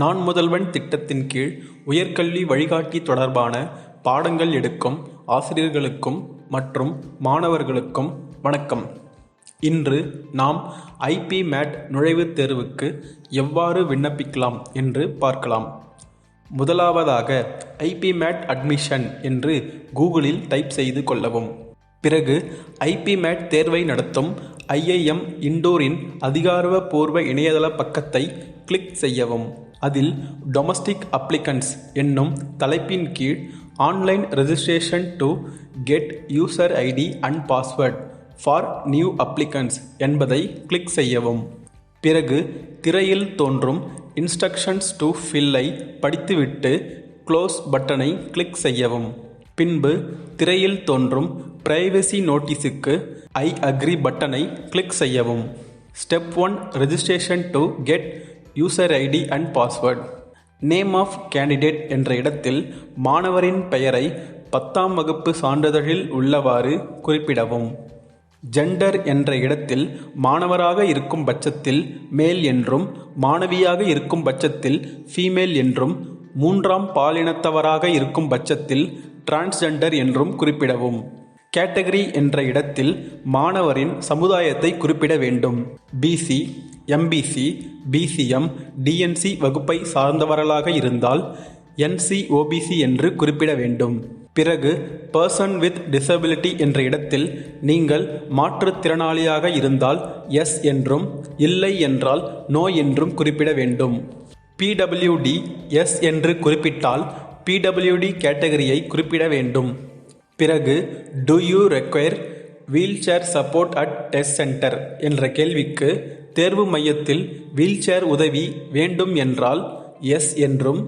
நான் முதல்வன் திட்டத்தின் கீழ் உயர்கல்வி வழிகாட்டி தொடர்பான பாடங்கள் எடுக்கும் ஆசிரியர்களுக்கும் மற்றும் மாணவர்களுக்கும் வணக்கம். இன்று நாம் ஐபி மேட் நுழைவுத் தேர்வுக்கு எவ்வாறு விண்ணப்பிக்கலாம் என்று பார்க்கலாம். முதலாவதாக ஐபி மேட் அட்மிஷன் என்று கூகுளில் டைப் செய்து கொள்ளவும். பிறகு ஐபி மேட் தேர்வை நடத்தும் ஐஐஎம் இண்டோரின் அதிகாரப்பூர்வ இணையதள பக்கத்தை கிளிக் செய்யவும். அதில் டொமஸ்டிக் அப்ளிகன்ஸ் என்னும் தலைப்பின் கீழ் online registration to get user ID and password for new applicants என்பதை கிளிக் செய்யவும். பிறகு திரையில் தோன்றும் இன்ஸ்ட்ரக்ஷன்ஸ் டு ஃபில்லை படித்துவிட்டு க்ளோஸ் பட்டனை கிளிக் செய்யவும். பின்பு திரையில் தோன்றும் பிரைவசி நோட்டீஸுக்கு ஐ அக்ரி பட்டனை கிளிக் செய்யவும். Step one registration to get user ID and password name of candidate என்ற இடத்தில் மாணவரின் பெயரை பத்தாம் வகுப்பு சான்றிதழில் உள்ளவாறு குறிப்பிடவும். ஜெண்டர் என்ற இடத்தில் மாணவராக இருக்கும் பட்சத்தில் மேல் என்றும் மாணவியாக இருக்கும் பட்சத்தில் ஃபீமேல் என்றும் மூன்றாம் பாலினத்தவராக இருக்கும் பட்சத்தில் டிரான்ஸ்ஜெண்டர் என்றும் குறிப்பிடவும். கேட்டகரி என்ற இடத்தில் மாணவரின் சமுதாயத்தை குறிப்பிட வேண்டும். பிசி எம்பிசி பிசிஎம் டிஎன்சி வகுப்பை சார்ந்தவர்களாக இருந்தால் என்சி ஓபிசி என்று குறிப்பிட வேண்டும். பிறகு பர்சன் வித் டிசபிலிட்டி என்ற இடத்தில் நீங்கள் மாற்றுத்திறனாளியாக இருந்தால் எஸ் என்றும் இல்லை என்றால் நோ என்றும் குறிப்பிட வேண்டும். பிடபிள்யூடி எஸ் என்று குறிப்பிட்டால் பிடபிள்யூடி கேட்டகரியை குறிப்பிட வேண்டும். பிறகு do you require wheelchair support at test centre என்ற கேள்விக்கு தேர்வு மையத்தில் வீல்சேர் உதவி வேண்டும் என்றால் எஸ் என்றும்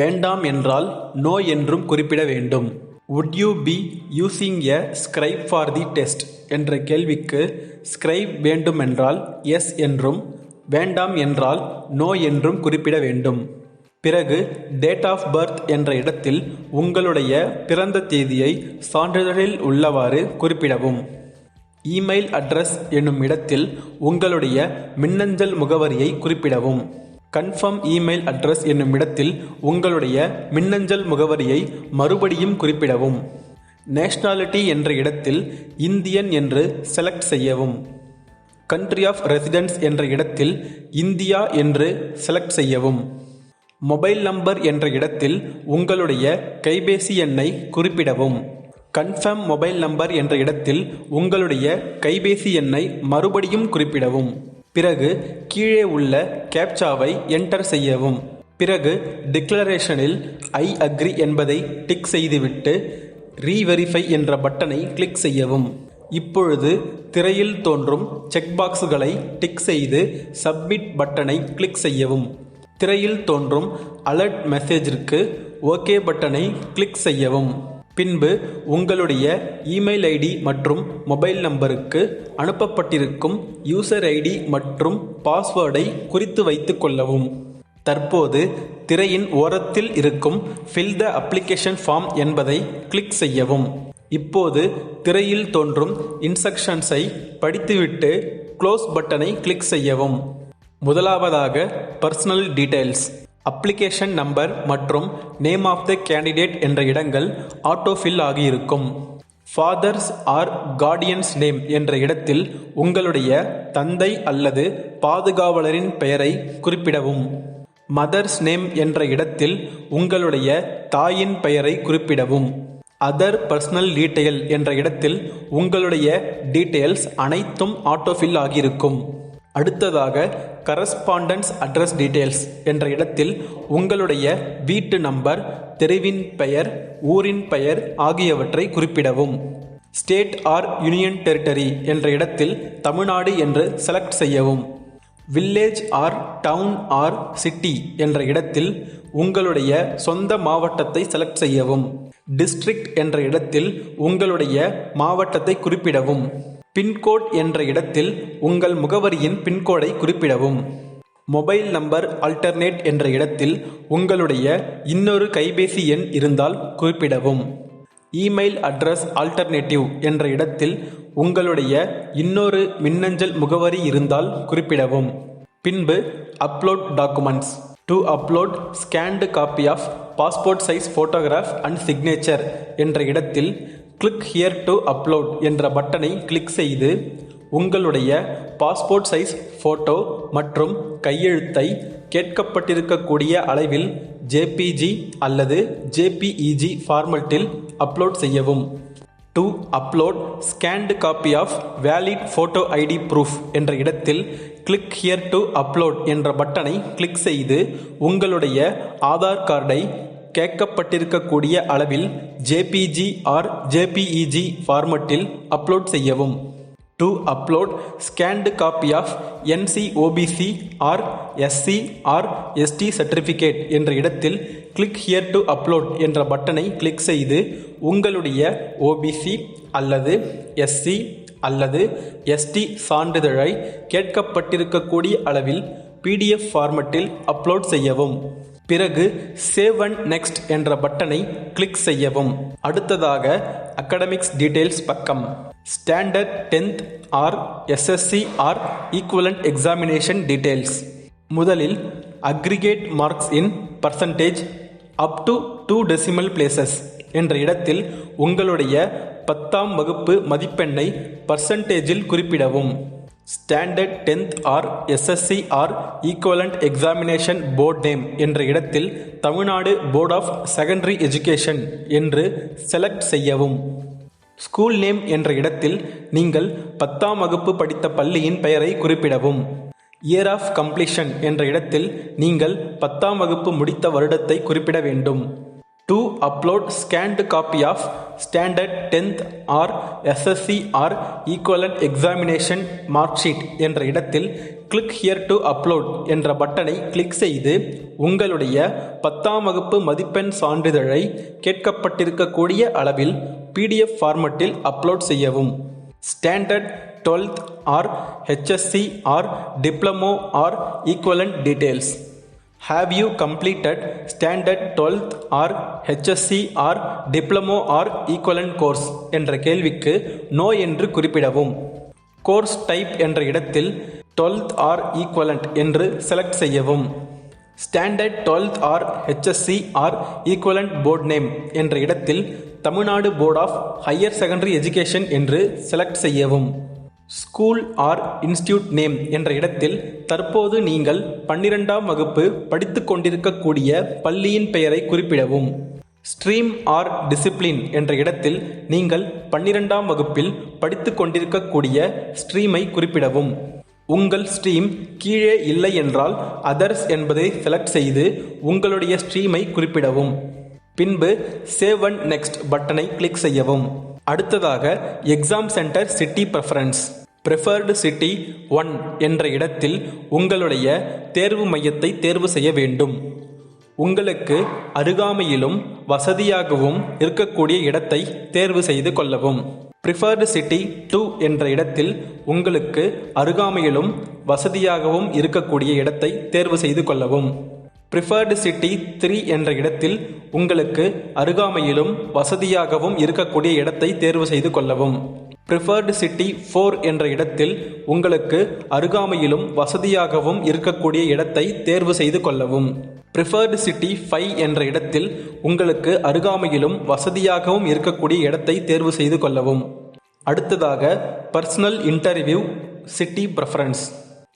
வேண்டாம் என்றால் நோ என்றும் குறிப்பிட வேண்டும். Would you be using a scribe for the test என்ற கேள்விக்கு ஸ்கிரைப் வேண்டுமென்றால் எஸ் என்றும் வேண்டாம் என்றால் நோ என்றும் குறிப்பிட வேண்டும். பிறகு டேட் ஆஃப் பர்த் என்ற இடத்தில் உங்களுடைய பிறந்த தேதியை சான்றிதழில் உள்ளவாறு குறிப்பிடவும். இமெயில் அட்ரஸ் என்னும் இடத்தில் உங்களுடைய மின்னஞ்சல் முகவரியை குறிப்பிடவும். கன்ஃபார்ம் இமெயில் அட்ரஸ் என்னும் இடத்தில் உங்களுடைய மின்னஞ்சல் முகவரியை மறுபடியும் குறிப்பிடவும். நேஷ்னாலிட்டி என்ற இடத்தில் இந்தியன் என்று செலக்ட் செய்யவும். கண்ட்ரி ஆஃப் ரெசிடென்ஸ் என்ற இடத்தில் இந்தியா என்று செலக்ட் செய்யவும். மொபைல் நம்பர் என்ற இடத்தில் உங்களுடைய கைபேசி எண்ணை குறிப்பிடவும். கன்ஃபர்ம் மொபைல் நம்பர் என்ற இடத்தில் உங்களுடைய கைபேசி எண்ணை மறுபடியும் குறிப்பிடவும். பிறகு கீழே உள்ள கேப்சாவை என்டர் செய்யவும். பிறகு டிக்ளரேஷனில் ஐ அக்ரி என்பதை டிக் செய்துவிட்டு ரீவெரிஃபை என்ற பட்டனை கிளிக் செய்யவும். இப்பொழுது திரையில் தோன்றும் செக் பாக்ஸுகளை டிக் செய்து சப்மிட் பட்டனை கிளிக் செய்யவும். திரையில் தோன்றும் அலர்ட் மெசேஜிற்கு ஓகே பட்டனை கிளிக் செய்யவும். பின்பு உங்களுடைய இமெயில் ஐடி மற்றும் மொபைல் நம்பருக்கு அனுப்பப்பட்டிருக்கும் யூசர் ஐடி மற்றும் பாஸ்வேர்டை குறித்து வைத்துக் கொள்ளவும். தற்போது திரையின் ஓரத்தில் இருக்கும் ஃபில் த அப்ளிகேஷன் ஃபார்ம் என்பதை கிளிக் செய்யவும். இப்போது திரையில் தோன்றும் இன்ஸ்ட்ரக்ஷன்ஸை படித்துவிட்டு க்ளோஸ் பட்டனை கிளிக் செய்யவும். முதலாவதாக பர்சனல் டீடைல்ஸ் அப்ளிகேஷன் நம்பர் மற்றும் நேம் ஆஃப் த கேண்டிடேட் என்ற இடங்கள் ஆட்டோஃபில் ஆகியிருக்கும். ஃபாதர்ஸ் ஆர் கார்டியன்ஸ் நேம் என்ற இடத்தில் உங்களுடைய தந்தை அல்லது பாதுகாவலரின் பெயரை குறிப்பிடவும். மதர்ஸ் நேம் என்ற இடத்தில் உங்களுடைய தாயின் பெயரை குறிப்பிடவும். அதர் பர்சனல் டீட்டெயில் என்ற இடத்தில் உங்களுடைய டீட்டெயில்ஸ் அனைத்தும் ஆட்டோஃபில் ஆகியிருக்கும். அடுத்ததாக கரஸ்பாண்டன்ஸ் அட்ரஸ் டீட்டெயில்ஸ் என்ற இடத்தில் உங்களுடைய வீட்டு நம்பர் தெருவின் பெயர் ஊரின் பெயர் ஆகியவற்றை குறிப்பிடவும். ஸ்டேட் ஆர் யூனியன் டெரிட்டரி என்ற இடத்தில் தமிழ்நாடு என்று செலக்ட் செய்யவும். Village or town or city என்ற இடத்தில் உங்களுடைய சொந்த மாவட்டத்தை செலக்ட் செய்யவும். டிஸ்ட்ரிக்ட் என்ற இடத்தில் உங்களுடைய மாவட்டத்தை குறிப்பிடவும். பின்கோட் என்ற இடத்தில் உங்கள் முகவரியின் பின்கோடை குறிப்பிடவும். மொபைல் நம்பர் ஆல்டர்னேட் என்ற இடத்தில் உங்களுடைய இன்னொரு கைபேசி எண் இருந்தால் குறிப்பிடவும். இமெயில் அட்ரஸ் ஆல்டர்னேட்டிவ் என்ற இடத்தில் உங்களுடைய இன்னொரு மின்னஞ்சல் முகவரி இருந்தால் குறிப்பிடவும். பின்பு upload documents to upload scanned copy of passport size photograph and signature என்ற இடத்தில் கிளிக் ஹியர் டு அப்லோட் என்ற பட்டனை கிளிக் செய்து உங்களுடைய பாஸ்போர்ட் சைஸ் ஃபோட்டோ மற்றும் கையெழுத்தை கேட்கப்பட்டிருக்கக்கூடிய அளவில் ஜேபிஜி அல்லது ஜேபிஇஜி ஃபார்மட்டில் அப்லோட் செய்யவும். To upload scanned copy of valid photo ID proof என்ற இடத்தில் கிளிக் ஹியர் டு அப்லோட் என்ற பட்டனை கிளிக் செய்து உங்களுடைய ஆதார் கார்டை கேட்கப்பட்டிருக்கக்கூடிய அளவில் ஜேபிஜி ஆர் ஜேபிஇஜி ஃபார்மட்டில் அப்லோட் செய்யவும். To upload scanned copy of NC OBC or SC or ST certificate என்ற இடத்தில் கிளிக் ஹியர் டு அப்லோட் என்ற பட்டனை கிளிக் செய்து உங்களுடைய ஓபிசி அல்லது எஸ்சி அல்லது எஸ்டி சான்றிதழை கேட்கப்பட்டிருக்கக்கூடிய அளவில் பிடிஎஃப் ஃபார்மட்டில் அப்லோட் செய்யவும். பிறகு சேவ் அண்ட் நெக்ஸ்ட் என்ற பட்டனை கிளிக் செய்யவும். அடுத்ததாக அகடமிக்ஸ் டீடைல்ஸ் பக்கம். Standard tenth or SSC or equivalent examination details முதலில் aggregate marks in percentage up to two decimal places என்ற இடத்தில் உங்களுடைய பத்தாம் வகுப்பு மதிப்பெண்ணை பர்சன்டேஜில் குறிப்பிடவும். Standard tenth or SSC or equivalent examination board name என்ற இடத்தில் Tamil Nadu board of secondary education என்று செலக்ட் செய்யவும். ஸ்கூல் நேம் என்ற இடத்தில் நீங்கள் பத்தாம் வகுப்பு படித்த பள்ளியின் பெயரை குறிப்பிடவும். இயர் ஆஃப் கம்ப்ளீஷன் என்ற இடத்தில் நீங்கள் பத்தாம் வகுப்பு முடித்த வருடத்தை குறிப்பிட வேண்டும். To upload scanned copy of standard tenth or SSC or equivalent examination mark sheet என்ற இடத்தில் கிளிக் ஹியர் டு அப்லோட் என்ற பட்டனை கிளிக் செய்து உங்களுடைய பத்தாம் வகுப்பு மதிப்பெண் சான்றிதழை கேட்கப்பட்டிருக்கக்கூடிய அளவில் பிடிஎஃப் ஃபார்மட்டில் அப்லோட் செய்யவும். Standard twelfth or HSC or diploma or equivalent details have you completed standard twelfth or HSC or diploma or equivalent course என்ற கேள்விக்கு நோ என்று குறிப்பிடவும். கோர்ஸ் டைப் என்ற இடத்தில் டுவெல்த் ஆர் ஈக்குவலண்ட் என்று செலக்ட் செய்யவும். Standard twelfth or HSC or equivalent board name என்ற இடத்தில் Tamil Nadu board of higher secondary education என்று செலக்ட் செய்யவும். ஸ்கூல் ஆர் இன்ஸ்டியூட் நேம் என்ற இடத்தில் தற்போது நீங்கள் பன்னிரெண்டாம் வகுப்பு படித்து கொண்டிருக்கக்கூடிய பள்ளியின் பெயரை குறிப்பிடவும். ஸ்ட்ரீம் ஆர் டிசிப்ளின் என்ற இடத்தில் நீங்கள் பன்னிரெண்டாம் வகுப்பில் படித்து கொண்டிருக்கக்கூடிய ஸ்ட்ரீமை குறிப்பிடவும். உங்கள் ஸ்ட்ரீம் கீழே இல்லை என்றால் அதர்ஸ் என்பதை செலக்ட் செய்து உங்களுடைய ஸ்ட்ரீமை குறிப்பிடவும். பின்பு சேவ் அண்ட் நெக்ஸ்ட் பட்டனை கிளிக் செய்யவும். அடுத்ததாக exam centre city preference preferred city one என்ற இடத்தில் உங்களுடைய தேர்வு மையத்தை தேர்வு செய்ய வேண்டும். உங்களுக்கு அருகாமையிலும் வசதியாகவும் இருக்கக்கூடிய இடத்தை தேர்வு செய்து கொள்ளவும். ப்ரிஃபர்டு சிட்டி டூ என்ற இடத்தில் உங்களுக்கு அருகாமையிலும் வசதியாகவும் இருக்கக்கூடிய இடத்தை தேர்வு செய்து கொள்ளவும். ப்ரிஃபர்டு சிட்டி த்ரீ என்ற இடத்தில் உங்களுக்கு அருகாமையிலும் வசதியாகவும் இருக்கக்கூடிய இடத்தை தேர்வு செய்து கொள்ளவும். ப்ரிஃபர்டு சிட்டி ஃபோர் என்ற இடத்தில் உங்களுக்கு அருகாமையிலும் வசதியாகவும் இருக்கக்கூடிய இடத்தை தேர்வு செய்து கொள்ளவும். ப்ரிஃபர்டு சிட்டி ஃபைவ் என்ற இடத்தில் உங்களுக்கு அருகாமையிலும் வசதியாகவும் இருக்கக்கூடிய இடத்தை தேர்வு செய்து கொள்ளவும். அடுத்ததாக personal interview city preference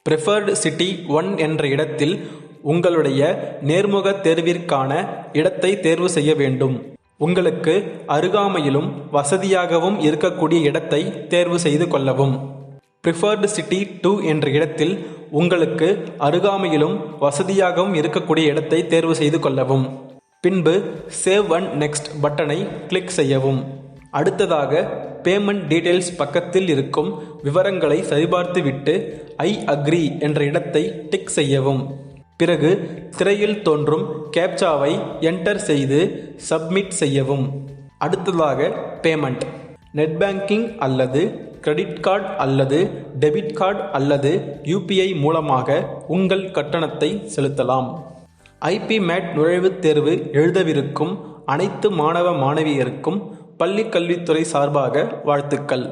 preferred city one என்ற இடத்தில் உங்களுடைய நேர்முக தேர்விற்கான இடத்தை தேர்வு செய்ய வேண்டும். உங்களுக்கு அருகாமையிலும் வசதியாகவும் இருக்கக்கூடிய இடத்தை தேர்வு செய்து கொள்ளவும். ப்ரிஃபர்டு சிட்டி டூ என்ற இடத்தில் உங்களுக்கு அருகாமையிலும் வசதியாகவும் இருக்கக்கூடிய இடத்தை தேர்வு செய்து கொள்ளவும். பின்பு சேவ் அண்ட் நெக்ஸ்ட் பட்டனை கிளிக் செய்யவும். அடுத்ததாக பேமெண்ட் டீடைல்ஸ் பக்கத்தில் இருக்கும் விவரங்களை சரிபார்த்துவிட்டு ஐ அக்ரி என்ற இடத்தை டிக் செய்யவும். பிறகு திரையில் தோன்றும் கேப்சாவை என்டர் செய்து சப்மிட் செய்யவும். அடுத்ததாக பேமெண்ட் நெட் பேங்கிங் அல்லது கிரெடிட் கார்டு அல்லது டெபிட் கார்டு அல்லது யூபிஐ மூலமாக உங்கள் கட்டணத்தை செலுத்தலாம். ஐபி மேட் நுழைவுத் தேர்வு எழுதவிருக்கும் அனைத்து மாணவ மாணவியருக்கும் பள்ளிக்கல்வித்துறை சார்பாக வாழ்த்துக்கள்.